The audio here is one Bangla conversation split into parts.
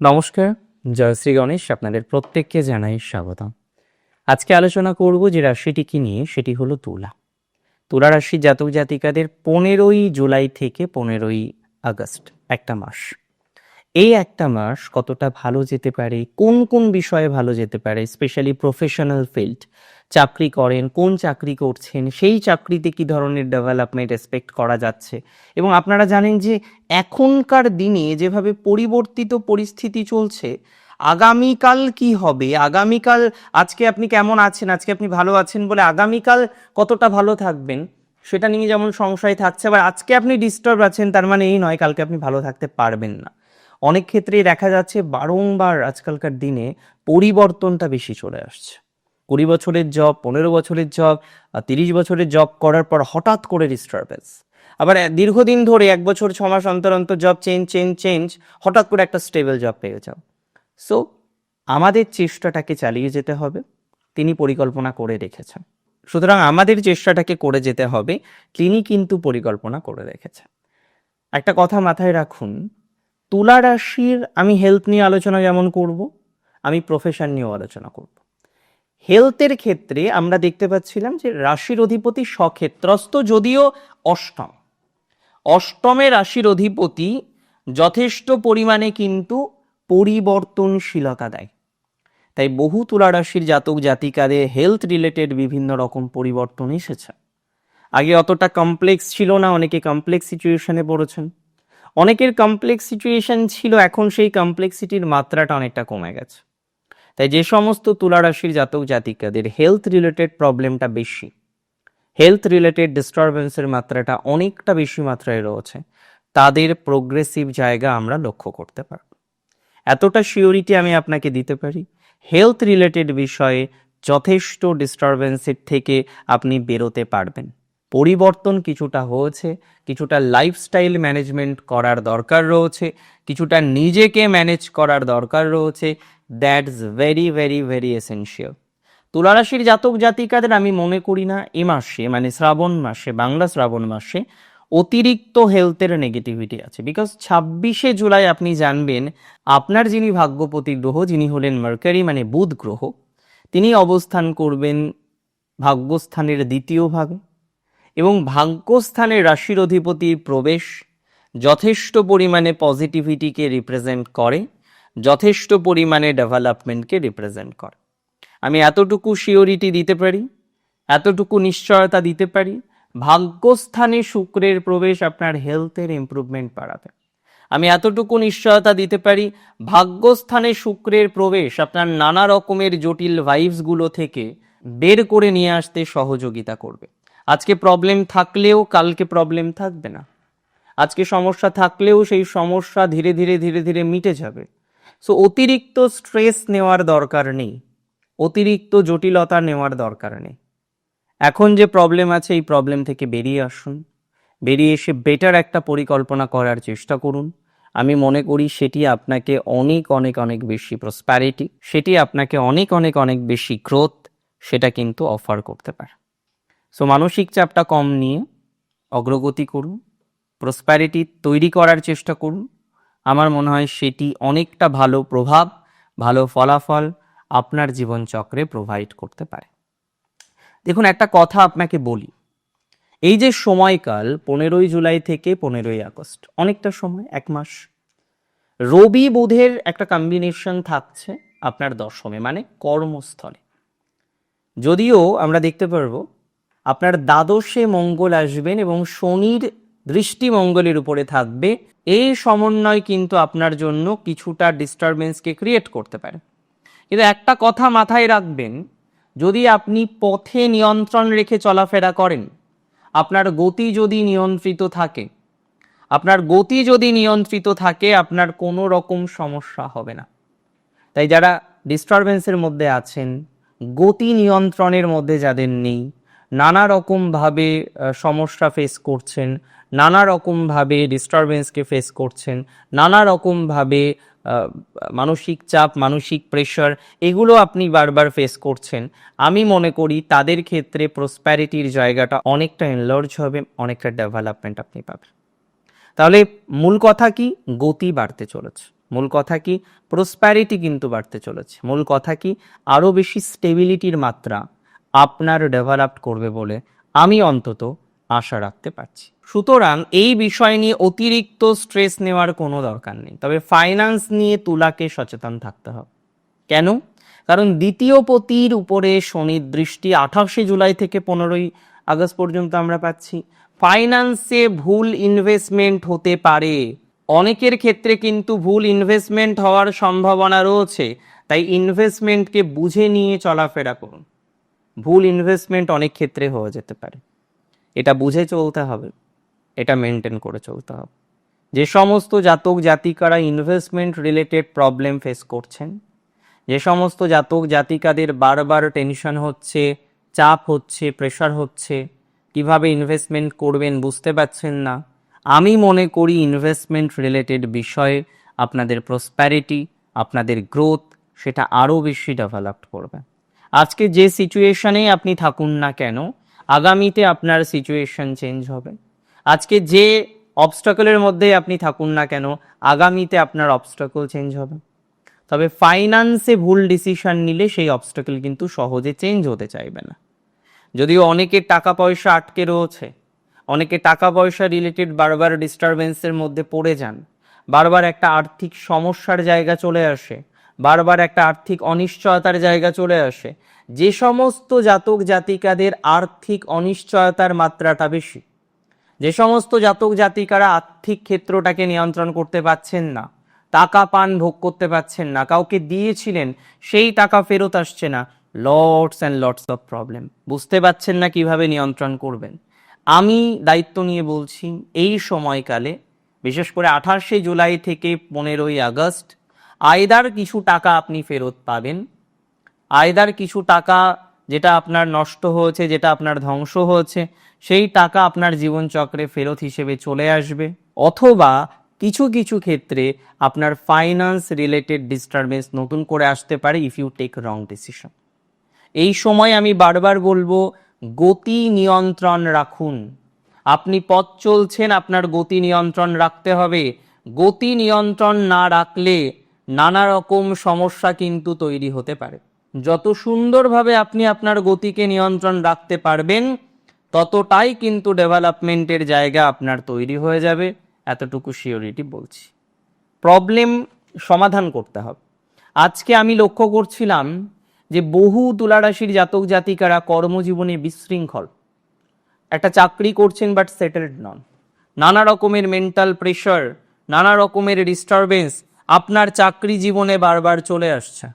নমস্কার, জয় শ্রী গণেশ আপনাদের প্রত্যেককে জানাই স্বাগত আজকে আলোচনা করব যে রাশিটি কি নিয়ে, সেটি হলো তুলা। তুলা রাশি জাতক জাতিকাদের পনেরোই জুলাই থেকে পনেরোই আগস্ট, একটা মাস। এই একটা মাস কতটা ভালো যেতে পারে, কোন কোন বিষয়ে ভালো যেতে পারে স্পেশালি প্রফেশনাল ফিল্ড চাকরি করেন, কোন চাকরি করছেন, সেই চাকরিতে কি ধরনের ডেভেলপমেন্ট এক্সপেক্ট করা যাচ্ছে? এবং আপনারা জানেন যে এখনকার দিনে যেভাবে পরিবর্তিত পরিস্থিতি চলছে, আগামীকাল কি হবে? আগামীকাল আজকে আপনি কেমন আছেন? আজকে আপনি ভালো আছেন বলে আগামীকাল কতটা ভালো থাকবেন? সেটা নিয়ে যেমন সংশয় থাকছে, আবার আজকে আপনি ডিস্টার্ব আছেন, তার মানে এই নয়, কালকে আপনি ভালো থাকতে পারবেন না। অনেক ক্ষেত্রেই দেখা যাচ্ছে বারংবার আজকালকার দিনে পরিবর্তনটা বেশি চলে আসছে। কুড়ি বছরের জব পনেরো বছরের জব তিরিশ বছরের জব করার পর হঠাৎ করে ডিস্টারবেন্স আবার দীর্ঘদিন ধরে এক বছর, ছ মাস অন্তর অন্তর জব চেঞ্জ চেঞ্জ চেঞ্জ হঠাৎ করে একটা স্টেবল জব পেয়ে যাও। সো আমাদের চেষ্টাটাকে চালিয়ে যেতে হবে। তিনি পরিকল্পনা করে রেখেছেন। সুতরাং আমাদের চেষ্টাটাকে করে যেতে হবে। তিনি কিন্তু পরিকল্পনা করে রেখেছেন। একটা কথা মাথায় রাখুন তুলা রাশির আমি হেলথ নিয়ে আলোচনা যেমন করব, আমি প্রফেশন নিয়েও আলোচনা করব। হেলথের ক্ষেত্রে আমরা দেখতে পাচ্ছিলাম যে রাশির অধিপতি স্বক্ষেত্রস্থ যদিও অষ্টম। অষ্টমে রাশির অধিপতি যথেষ্ট পরিমাণে কিন্তু পরিবর্তনশীলতা দেয়। তাই বহু তুলা রাশির জাতক জাতিকাদের হেলথ রিলেটেড বিভিন্ন রকম পরিবর্তন এসেছে। আগে অতটা কমপ্লেক্স ছিল না, অনেকে কমপ্লেক্স সিচুয়েশনে পড়েছেন। অনেকের কমপ্লেক্স সিচুয়েশন ছিল, এখন সেই কমপ্লেক্সিটির মাত্রাটা অনেকটা কমে গেছে। তাই যে সমস্ত তুলা রাশির জাতক জাতিকাদের হেলথ রিলেটেড প্রবলেমটা বেশি। হেলথ রিলেটেড ডিস্টারবেন্সের মাত্রাটা অনেকটা বেশি মাত্রায় রয়েছে। তাদের প্রোগ্রেসিভ জায়গা আমরা লক্ষ্য করতে পারব। এতটা শিওরিটি আমি আপনাকে দিতে পারি হেলথ রিলেটেড বিষয়ে যথেষ্ট ডিস্টারবেন্সের থেকে আপনি বেরোতে পারবেন। পরিবর্তন কিছুটা হয়েছে, কিছুটা লাইফস্টাইল ম্যানেজমেন্ট করার দরকার রয়েছে, কিছুটা নিজেকে ম্যানেজ করার দরকার রয়েছে that's very very very essential তুলারাশির জাতক জাতিকাদের আমি মনে করি না, এ মাসে মানে শ্রাবণ মাসে, বাংলা শ্রাবণ মাসে অতিরিক্ত হেলথের নেগেটিভিটি আছে বিকজ ছাব্বিশে জুলাই আপনি জানবেন, আপনার যিনি ভাগ্যপতি গ্রহ, যিনি হলেন মার্কারি মানে বুধ গ্রহ, তিনি অবস্থান করবেন ভাগ্যস্থানের দ্বিতীয় ভাগে। এবং ভাগ্যস্থানে রাশির অধিপতির প্রবেশ যথেষ্ট পরিমাণে পজিটিভিটিকে রিপ্রেজেন্ট করে, যথেষ্ট পরিমাণে ডেভেলপমেন্টকে রিপ্রেজেন্ট করে। আমি এতটুকু শিওরিটি দিতে পারি, এতটুকু নিশ্চয়তা দিতে পারি, ভাগ্যস্থানে শুক্রের প্রবেশ আপনার হেলথের ইমপ্রুভমেন্ট বাড়াবে আমি এতটুকু নিশ্চয়তা দিতে পারি, ভাগ্যস্থানে শুক্রের প্রবেশ আপনার নানা রকমের জটিল ভাইবসগুলো থেকে বের করে নিয়ে আসতে সহযোগিতা করবে। আজকে প্রবলেম থাকলেও কালকে প্রবলেম থাকবে না। আজকে সমস্যা থাকলেও সেই সমস্যা ধীরে ধীরে ধীরে ধীরে মিটে যাবে। সো অতিরিক্ত স্ট্রেস নেওয়ার দরকার নেই। অতিরিক্ত জটিলতা নেওয়ার দরকার নেই। এখন যে প্রবলেম আছে, এই প্রবলেম থেকে বেরিয়ে আসুন। বেরিয়ে এসে বেটার একটা পরিকল্পনা করার চেষ্টা করুন। আমি মনে করি সেটি আপনাকে অনেক অনেক অনেক বেশি প্রসপ্যারিটি সেটি আপনাকে অনেক অনেক অনেক বেশি গ্রোথ সেটা কিন্তু অফার করতে পারে। সো মানসিক চাপটা কম নিয়ে অগ্রগতি করুন প্রসপ্যারিটি তৈরি করার চেষ্টা করুন। আমার মনে হয় সেটি অনেকটা ভালো প্রভাব, ভালো ফলাফল আপনার জীবনচক্রে প্রোভাইড করতে পারে। দেখুন, একটা কথা আপনাকে বলি। এই যে সময়কাল, পনেরোই জুলাই থেকে পনেরোই আগস্ট, অনেকটা সময়, এক মাস। রবি বুধের একটা কম্বিনেশন থাকছে আপনার দশমে মানে কর্মস্থলে। যদিও আমরা দেখতে পারব আপনার দ্বাদশে মঙ্গল আসবেন এবং শনির দৃষ্টি মঙ্গলের উপরে থাকবে। এই সমন্বয় কিন্তু আপনার জন্য কিছুটা ডিস্টারবেন্সকে ক্রিয়েট করতে পারে। কিন্তু একটা কথা মাথায় রাখবেন, যদি আপনি পথে নিয়ন্ত্রণ রেখে চলাফেরা করেন, আপনার গতি যদি নিয়ন্ত্রিত থাকে, আপনার গতি যদি নিয়ন্ত্রিত থাকে, আপনার কোনো রকম সমস্যা হবে না। তাই যারা ডিস্টারবেন্সের মধ্যে আছেন, গতি নিয়ন্ত্রণের মধ্যে যাদের নেই নানা রকমভাবে সমস্যা ফেস করছেন, নানা রকমভাবে ডিস্টারবেন্সকে ফেস করছেন, নানা রকমভাবে মানসিক চাপ, মানসিক প্রেশার এগুলো আপনি বারবার ফেস করছেন। আমি মনে করি তাদের ক্ষেত্রে প্রসপ্যারিটির জায়গাটা অনেকটা এনলার্জ হবে, অনেকটা ডেভেলপমেন্ট আপনি পাবেন। তাহলে মূল কথা কি? গতি বাড়তে চলেছে। মূল কথা কি? প্রসপ্যারিটি কিন্তু বাড়তে চলেছে। মূল কথা কি? আরও বেশি স্টেবিলিটির মাত্রা আপনার ডেভেলপ করবে বলে আমি অন্তত আশা রাখতে পারছি। সুতরাং এই বিষয় নিয়ে অতিরিক্ত স্ট্রেস নেওয়ার কোনো দরকার নেই। তবে ফাইন্যান্স নিয়ে তুলাকে সচেতন থাকতে হবে। কেন? কারণ দ্বিতীয় পতির উপরে শনির দৃষ্টি আঠাশে জুলাই থেকে পনেরোই আগস্ট পর্যন্ত আমরা পাচ্ছি। ফাইন্যান্সে ভুল ইনভেস্টমেন্ট হতে পারে। অনেকের ক্ষেত্রে কিন্তু ভুল ইনভেস্টমেন্ট হওয়ার সম্ভাবনা রয়েছে। তাই ইনভেস্টমেন্টকে বুঝে নিয়ে চলাফেরা করুন। ভুল ইনভেস্টমেন্ট অনেক ক্ষেত্রে হয়ে যেতে পারে। এটা বুঝে চলতে হবে, এটা মেনটেন করে চলতে হবে। যে সমস্ত জাতক জাতিকারা ইনভেস্টমেন্ট রিলেটেড প্রবলেম ফেস করছেন, যে সমস্ত জাতক জাতিকাদের বারবার টেনশন হচ্ছে, চাপ হচ্ছে প্রেশার হচ্ছে, কীভাবে ইনভেস্টমেন্ট করবেন বুঝতে পারছেন না। আমি মনে করি ইনভেস্টমেন্ট রিলেটেড বিষয়ে আপনাদের প্রসপ্যারিটি আপনাদের গ্রোথ সেটা আরও বেশি ডেভেলপ করবে। আজকে যে সিচুয়েশনেই আপনি থাকুন না কেন, আগামীতে আপনার সিচুয়েশন চেঞ্জ হবে। আজকে যে অবস্টাকলের মধ্যে আপনি থাকুন না কেন, আগামীতে আপনার অবস্টাকল চেঞ্জ হবে। তবে ফাইন্যান্সে ভুল ডিসিশন নিলে সেই অবস্টাকল কিন্তু সহজে চেঞ্জ হতে চাইবে না। যদিও অনেকের টাকা পয়সা আটকে রয়েছে, অনেকে টাকা পয়সা রিলেটেড বারবার ডিস্টারবেন্সের মধ্যে পড়ে যান, বারবার একটা আর্থিক সমস্যার জায়গা চলে আসে বারবার একটা আর্থিক অনিশ্চয়তার জায়গা চলে আসে। যে সমস্ত জাতক জাতিকাদের আর্থিক অনিশ্চয়তার মাত্রাটা বেশি। যে সমস্ত জাতক জাতিকারা আর্থিক ক্ষেত্রটাকে নিয়ন্ত্রণ করতে পারছেন না, টাকা পান ভোগ করতে পারছেন না, কাউকে দিয়েছিলেন, সেই টাকা ফেরত আসছে না। Lots and lots of problem. বুঝতে পারছেন না কীভাবে নিয়ন্ত্রণ করবেন। আমি দায়িত্ব নিয়ে বলছি, এই সময়কালে, বিশেষ করে আঠাশে জুলাই থেকে পনেরোই আগস্ট আয়দার কিছু টাকা আপনি ফেরত পাবেন। আয়দার কিছু টাকা যেটা আপনার নষ্ট হয়েছে, যেটা আপনার ধ্বংস হয়েছে, সেই টাকা আপনার জীবনচক্রে ফেরত হিসেবে চলে আসবে। অথবা কিছু কিছু ক্ষেত্রে আপনার ফাইন্যান্স রিলেটেড ডিস্টারবেন্স নতুন করে আসতে পারে if you take wrong decision এই সময় আমি বারবার বলব, গতি নিয়ন্ত্রণ রাখুন। আপনি পথ চলছেন, আপনার গতি নিয়ন্ত্রণ রাখতে হবে। গতি নিয়ন্ত্রণ না রাখলে নানা রকম সমস্যা কিন্তু তৈরি হতে পারে। যত সুন্দরভাবে আপনি আপনার গতিকে নিয়ন্ত্রণ রাখতে পারবেন, ততটাই কিন্তু ডেভেলপমেন্টের জায়গা আপনার তৈরি হয়ে যাবে, এতটুকু শিওরিটি বলছি। প্রবলেম সমাধান করতে হবে। আজকে আমি লক্ষ্য করছিলাম যে বহু তুলারাশির জাতক জাতিকারা কর্মজীবনে বিশৃঙ্খল। একটা চাকরি করছেন বাট সেটেলড নন। নানা রকমের মেন্টাল প্রেশার নানা রকমের ডিস্টারবেন্স আপনার চাকরি জীবনে বারবার চলে আসছে।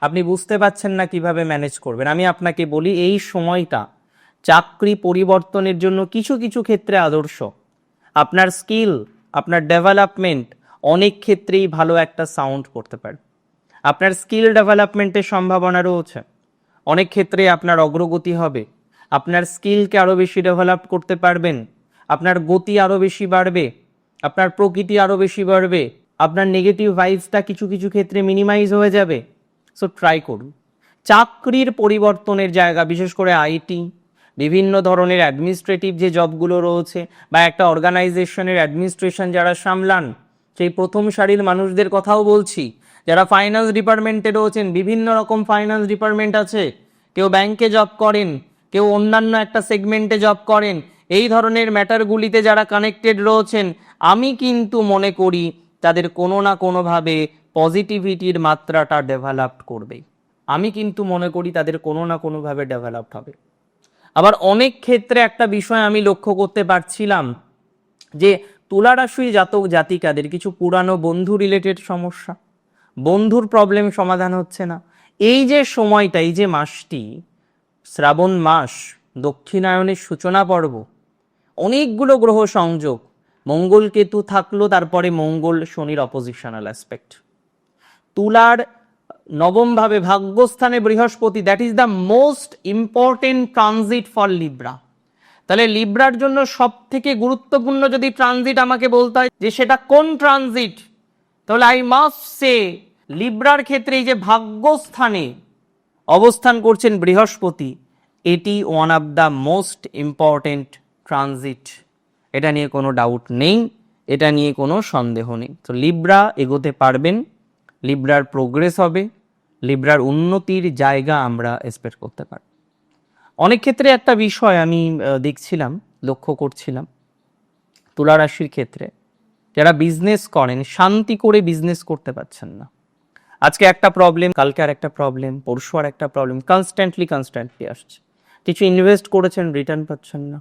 আপনি বুঝতে পারছেন না কীভাবে ম্যানেজ করবেন। আমি আপনাকে বলি, এই সময়টা চাকরি পরিবর্তনের জন্য কিছু কিছু ক্ষেত্রে আদর্শ। আপনার স্কিল, আপনার ডেভেলপমেন্ট অনেক ক্ষেত্রেই ভালো একটা সাউন্ড করতে পারে। আপনার স্কিল ডেভেলপমেন্টের সম্ভাবনা রয়েছে। অনেক ক্ষেত্রে আপনার অগ্রগতি হবে। আপনার স্কিলকে আরও বেশি ডেভেলপ করতে পারবেন। আপনার গতি আরও বেশি বাড়বে। আপনার প্রকৃতি আরও বেশি বাড়বে। আপনার নেগেটিভ ভাইবসটা কিছু কিছু ক্ষেত্রে মিনিমাইজ হয়ে যাবে। সো ট্রাই করুন। চাকরির পরিবর্তনের জায়গা, বিশেষ করে আইটি বিভিন্ন ধরনের অ্যাডমিনিস্ট্রেটিভ যে জবগুলো রয়েছে বা একটা অর্গানাইজেশনের অ্যাডমিনিস্ট্রেশন যারা সামলান, সেই প্রথম সারির মানুষদের কথাও বলছি। যারা ফাইন্যান্স ডিপার্টমেন্টে রয়েছেন, বিভিন্ন রকম ফাইন্যান্স ডিপার্টমেন্ট আছে। কেউ ব্যাংকে জব করেন, কেউ অন্যান্য একটা সেগমেন্টে জব করেন। এই ধরনের ম্যাটারগুলিতে যারা কানেক্টেড রয়েছেন, আমি কিন্তু মনে করি তাদের কোনো না কোনোভাবে পজিটিভিটির মাত্রাটা ডেভেলপ করবে। আমি কিন্তু মনে করি তাদের কোনো না কোনোভাবে ডেভেলপড হবে। আবার অনেক ক্ষেত্রে একটা বিষয় আমি লক্ষ্য করতে পারছিলাম যে তুলারাশি জাতক জাতিকাদের কিছু পুরানো বন্ধু রিলেটেড সমস্যা, বন্ধুর প্রবলেম সমাধান হচ্ছে না। এই যে সময়টা, এই যে মাসটি, শ্রাবণ মাস, দক্ষিণায়নের সূচনা পর্ব, অনেকগুলো গ্রহ সংযোগ মঙ্গল কেতু থাকল, তারপরে মঙ্গল শনির অপোজিশনাল অ্যাসপেক্ট তুলার নবমভাবে ভাগ্যস্থানে বৃহস্পতি that is the most important transit for Libra তাহলে লিব্রার জন্য সব থেকে গুরুত্বপূর্ণ যদি ট্রানজিট আমাকে বলতে হয় যে সেটা কোন ট্রানজিট তাহলে আই মাস্ট সে লিব্রার ক্ষেত্রে এই যে ভাগ্যস্থানে অবস্থান করছেন বৃহস্পতি, এটি one of the most important transit এটা নিয়ে কোনো ডাউট নেই, এটা নিয়ে কোনো সন্দেহ নেই। তো লিব্রা এগোতে পারবেন লিব্রার প্রোগ্রেস হবে লিব্রার উন্নতির জায়গা আমরা এক্সপেক্ট করতে পারি অনেক ক্ষেত্রে একটা বিষয় আমি দেখছিলাম, লক্ষ্য করছিলাম, তুলা রাশির ক্ষেত্রে। যারা বিজনেস করেন, শান্তি করে বিজনেস করতে পারছেন না। আজকে একটা প্রবলেম কালকে আর একটা প্রবলেম পরশু আর একটা প্রবলেম কনস্ট্যান্টলি কনস্ট্যান্টলি আসছে। কিছু ইনভেস্ট করেছেন রিটার্ন পাচ্ছেন না।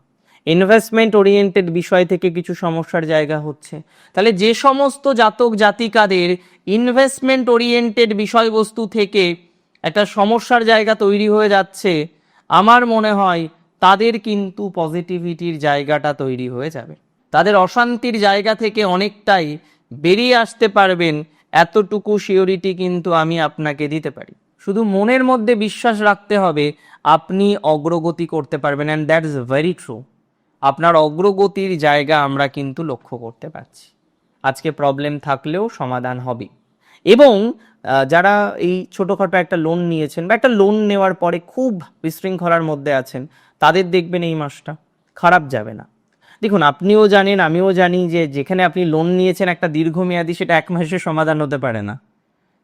ইনভেস্টমেন্ট ওরিয়েন্টেড বিষয় থেকে কিছু সমস্যার জায়গা হচ্ছে। তাহলে যে সমস্ত জাতক জাতিকাদের ইনভেস্টমেন্ট ওরিয়েন্টেড বিষয়বস্তু থেকে একটা সমস্যার জায়গা তৈরি হয়ে যাচ্ছে, আমার মনে হয় তাদের কিন্তু পজিটিভিটির জায়গাটা তৈরি হয়ে যাবে। তাদের অশান্তির জায়গা থেকে অনেকটাই বেরিয়ে আসতে পারবেন, এতটুকু সিওরিটি কিন্তু আমি আপনাকে দিতে পারি। শুধু মনের মধ্যে বিশ্বাস রাখতে হবে, আপনি অগ্রগতি করতে পারবেন and that is very true আপনার অগ্রগতির জায়গা আমরা কিন্তু লক্ষ্য করতে পারছি। আজকে প্রবলেম থাকলেও সমাধান হবে। এবং যারা এই ছোটোখাটো একটা লোন নিয়েছেন বা একটা লোন নেওয়ার পরে খুব বিশৃঙ্খলার মধ্যে আছেন, তাদের দেখবেন এই মাসটা খারাপ যাবে না। দেখুন, আপনিও জানেন, আমিও জানি যে যেখানে আপনি লোন নিয়েছেন একটা দীর্ঘমেয়াদী, সেটা এক মাসে সমাধান হতে পারে না।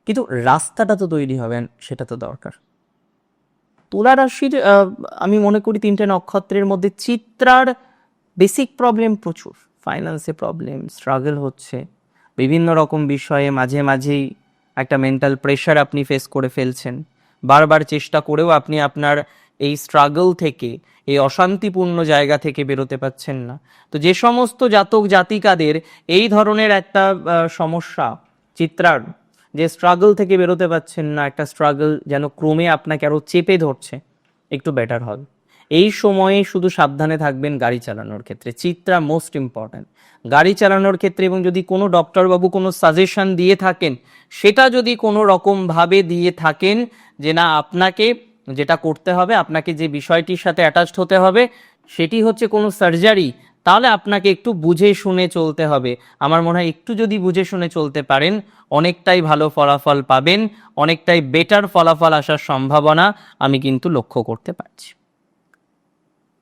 কিন্তু রাস্তাটা তো তৈরি হবে, সেটা তো দরকার। তুলা রাশির আমি মনে করি তিনটে নক্ষত্রের মধ্যে চিত্রার বেসিক প্রবলেম প্রচুর। ফাইন্যান্সে প্রবলেম স্ট্রাগল হচ্ছে। বিভিন্ন রকম বিষয়ে মাঝে মাঝেই একটা মেন্টাল প্রেশার আপনি ফেস করে ফেলছেন। বারবার চেষ্টা করেও আপনি আপনার এই স্ট্রাগল থেকে, এই অশান্তিপূর্ণ জায়গা থেকে বেরোতে পারছেন না। তো যে সমস্ত জাতক জাতিকাদের এই ধরনের একটা সমস্যা, চিত্রার যে স্ট্রাগল থেকে বেরোতে পারছেন না, একটা স্ট্রাগল যেন ক্রমে আপনাকে আরও চেপে ধরছে, একটু বেটার হবে। এই সময়ে শুধু সাবধানে থাকবেন গাড়ি চালানোর ক্ষেত্রে, চিত্রা মোস্ট ইম্পর্ট্যান্ট গাড়ি চালানোর ক্ষেত্রে এবং যদি কোনো ডক্টরবাবু কোনো সাজেশন দিয়ে থাকেন, সেটা যদি কোনো রকমভাবে দিয়ে থাকেন যে না, আপনাকে যেটা করতে হবে, আপনাকে যে বিষয়টির সাথে অ্যাটাচড হতে হবে, সেটি হচ্ছে কোনো সার্জারি তাহলে আপনাকে একটু বুঝে শুনে চলতে হবে। আমার মনে হয় একটু যদি বুঝে শুনে চলতে পারেন, অনেকটাই ভালো ফলাফল পাবেন, অনেকটাই বেটার ফলাফল আসার সম্ভাবনা আমি কিন্তু লক্ষ্য করতে পারছি।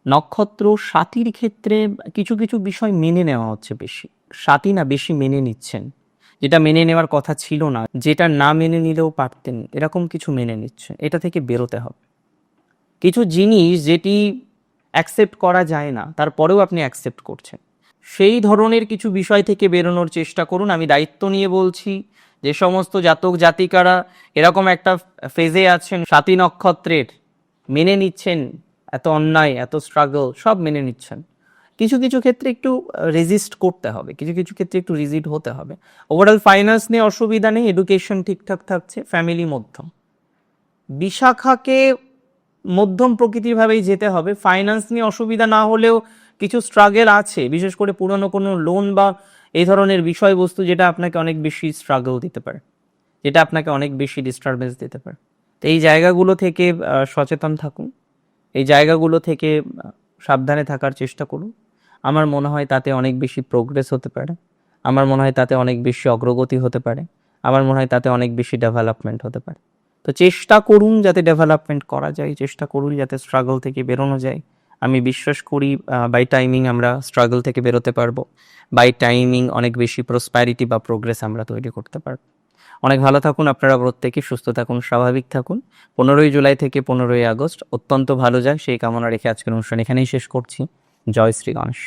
নক্ষত্র সাতির ক্ষেত্রে কিছু কিছু বিষয় মেনে নেওয়া হচ্ছে বেশি। সাতি না বেশি মেনে নিচ্ছেন। যেটা মেনে নেওয়ার কথা ছিল না, যেটা না মেনে নিলেও পারতেন, এরকম কিছু মেনে নিচ্ছেন এটা থেকে বেরোতে হবে। কিছু জিনিস যেটি অ্যাকসেপ্ট করা যায় না, তারপরেও আপনি অ্যাকসেপ্ট করছেন। সেই ধরনের কিছু বিষয় থেকে বেরোনোর চেষ্টা করুন, আমি দায়িত্ব নিয়ে বলছি, যে সমস্ত জাতক জাতিকারা এরকম একটা ফেজে আছেন, সাতী নক্ষত্রের, মেনে নিচ্ছেন, এত অন্যায়, এত স্ট্রাগল সব মেনে নিচ্ছেন। কিছু কিছু ক্ষেত্রে একটু রেজিস্ট করতে হবে, কিছু কিছু ক্ষেত্রে একটু রিজিড হতে হবে। ওভারঅল ফাইন্যান্স নিয়ে অসুবিধা নেই এডুকেশন ঠিকঠাক থাকছে ফ্যামিলি মধ্যম। বিশাখাকে মধ্যম প্রকৃতিরভাবেই যেতে হবে। ফাইন্যান্স নিয়ে অসুবিধা না হলেও কিছু স্ট্রাগল আছে। বিশেষ করে পুরনো কোনো লোন বা এই ধরনের বিষয়বস্তু যেটা আপনাকে অনেক বেশি স্ট্রাগল দিতে পারে, যেটা আপনাকে অনেক বেশি ডিস্টারবেন্স দিতে পারে। তো এই জায়গাগুলো থেকে সচেতন থাকুন। এই জায়গাগুলো থেকে সাবধানে থাকার চেষ্টা করুন। আমার মনে হয় তাতে অনেক বেশি প্রোগ্রেস হতে পারে। আমার মনে হয় তাতে অনেক বেশি অগ্রগতি হতে পারে। আমার মনে হয় তাতে অনেক বেশি ডেভেলপমেন্ট হতে পারে। তো চেষ্টা করুন যাতে ডেভেলপমেন্ট করা যায়, চেষ্টা করুন যাতে স্ট্রাগল থেকে বেরোনো যায়। আমি বিশ্বাস করি বাই টাইমিং আমরা স্ট্রাগল থেকে বেরোতে পারব। বাই টাইমিং অনেক বেশি প্রসপ্যারিটি বা প্রোগ্রেস আমরা তৈরি করতে পারব। অনেক ভালো থাকুন, আপনারা প্রত্যেকে সুস্থ থাকুন, স্বাভাবিক থাকুন। পনেরোই জুলাই থেকে পনেরোই আগস্ট অত্যন্ত ভালো যাক সেই কামনা রেখে আজকের অনুষ্ঠান এখানেই শেষ করছি। জয় শ্রী গণেশ।